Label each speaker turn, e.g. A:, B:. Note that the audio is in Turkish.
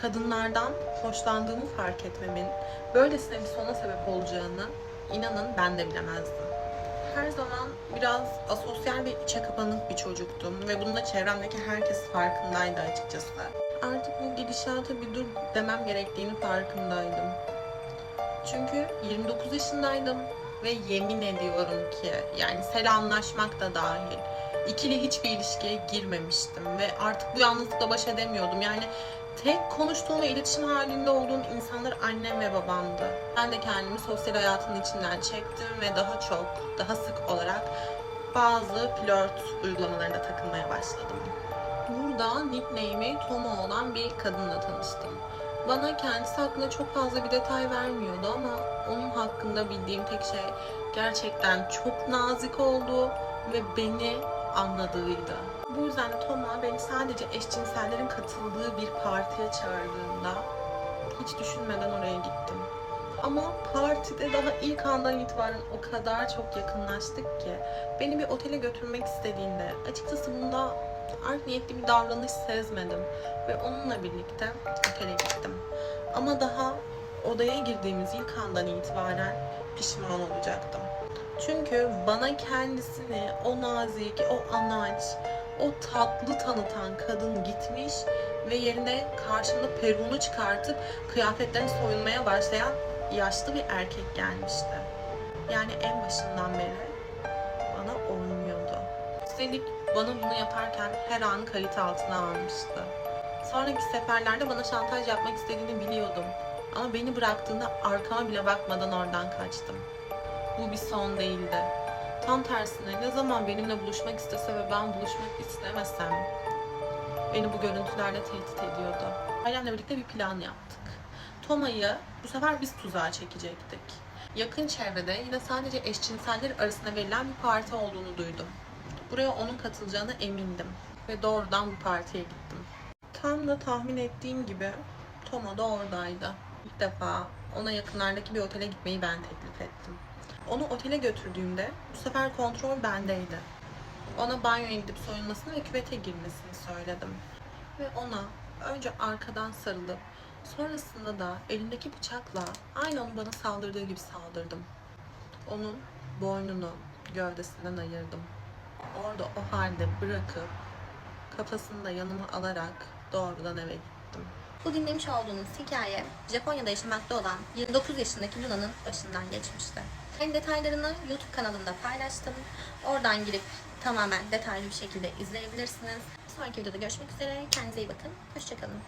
A: Kadınlardan hoşlandığımı fark etmemin böylesine bir sona sebep olacağını inanın ben de bilemezdim. Her zaman biraz asosyal ve içe kapanık bir çocuktum ve bunda çevremdeki herkes farkındaydı açıkçası. Artık bu gidişata bir dur demem gerektiğini farkındaydım. Çünkü 29 yaşındaydım ve yemin ediyorum ki yani selamlaşmak da dahil ikili hiçbir ilişkiye girmemiştim ve artık bu yalnızlıkla baş edemiyordum. Yani tek konuştuğum ve iletişim halinde olduğum insanlar annem ve babamdı. Ben de kendimi sosyal hayatın içinden çektim ve daha çok, daha sık olarak bazı flört uygulamalarına takılmaya başladım. Burada nickname'i Toma olan bir kadınla tanıştım. Bana kendisi hakkında çok fazla bir detay vermiyordu ama onun hakkında bildiğim tek şey gerçekten çok nazik olduğu ve beni anladığıydı. Bu yüzden Toma beni sadece eşcinsellerin katıldığı bir partiye çağırdığında hiç düşünmeden oraya gittim. Ama partide daha ilk andan itibaren o kadar çok yakınlaştık ki beni bir otele götürmek istediğinde açıkçası bunda art niyetli bir davranış sezmedim ve onunla birlikte otele gittim. Ama daha odaya girdiğimiz ilk andan itibaren pişman olacaktım. Çünkü bana kendisini o nazik, o anaç, o tatlı tanıtan kadın gitmiş ve yerine karşımda peruğunu çıkartıp kıyafetlerini soyunmaya başlayan yaşlı bir erkek gelmişti. Yani en başından beri bana oynuyordu. Üstelik bana bunu yaparken her an kalite altına almıştı. Sonraki seferlerde bana şantaj yapmak istediğini biliyordum. Ama beni bıraktığında arkama bile bakmadan oradan kaçtım. Bu bir son değildi. Tam tersine ne zaman benimle buluşmak istese ve ben buluşmak istemesem beni bu görüntülerle tehdit ediyordu. Ailemle birlikte bir plan yaptık. Toma'yı bu sefer biz tuzağa çekecektik. Yakın çevrede yine sadece eşcinseller arasında verilen bir parti olduğunu duydum. Buraya onun katılacağına emindim ve doğrudan bu partiye gittim. Tam da tahmin ettiğim gibi Toma da oradaydı. İlk defa ona yakınlardaki bir otele gitmeyi ben teklif ettim. Onu otele götürdüğümde bu sefer kontrol bendeydi. Ona banyoya gidip soyunmasını ve küvete girmesini söyledim. Ve ona önce arkadan sarılıp sonrasında da elimdeki bıçakla aynı onun bana saldırdığı gibi saldırdım. Onun boynunu gövdesinden ayırdım. Orada o halde bırakıp kafasını da yanıma alarak doğrudan eve gittim.
B: Bu dinlemiş olduğunuz hikaye Japonya'da yaşamakta olan 29 yaşındaki Luna'nın başından geçmişti. Aynı detaylarını YouTube kanalımda paylaştım. Oradan girip tamamen detaylı bir şekilde izleyebilirsiniz. Sonraki videoda görüşmek üzere. Kendinize iyi bakın. Hoşçakalın.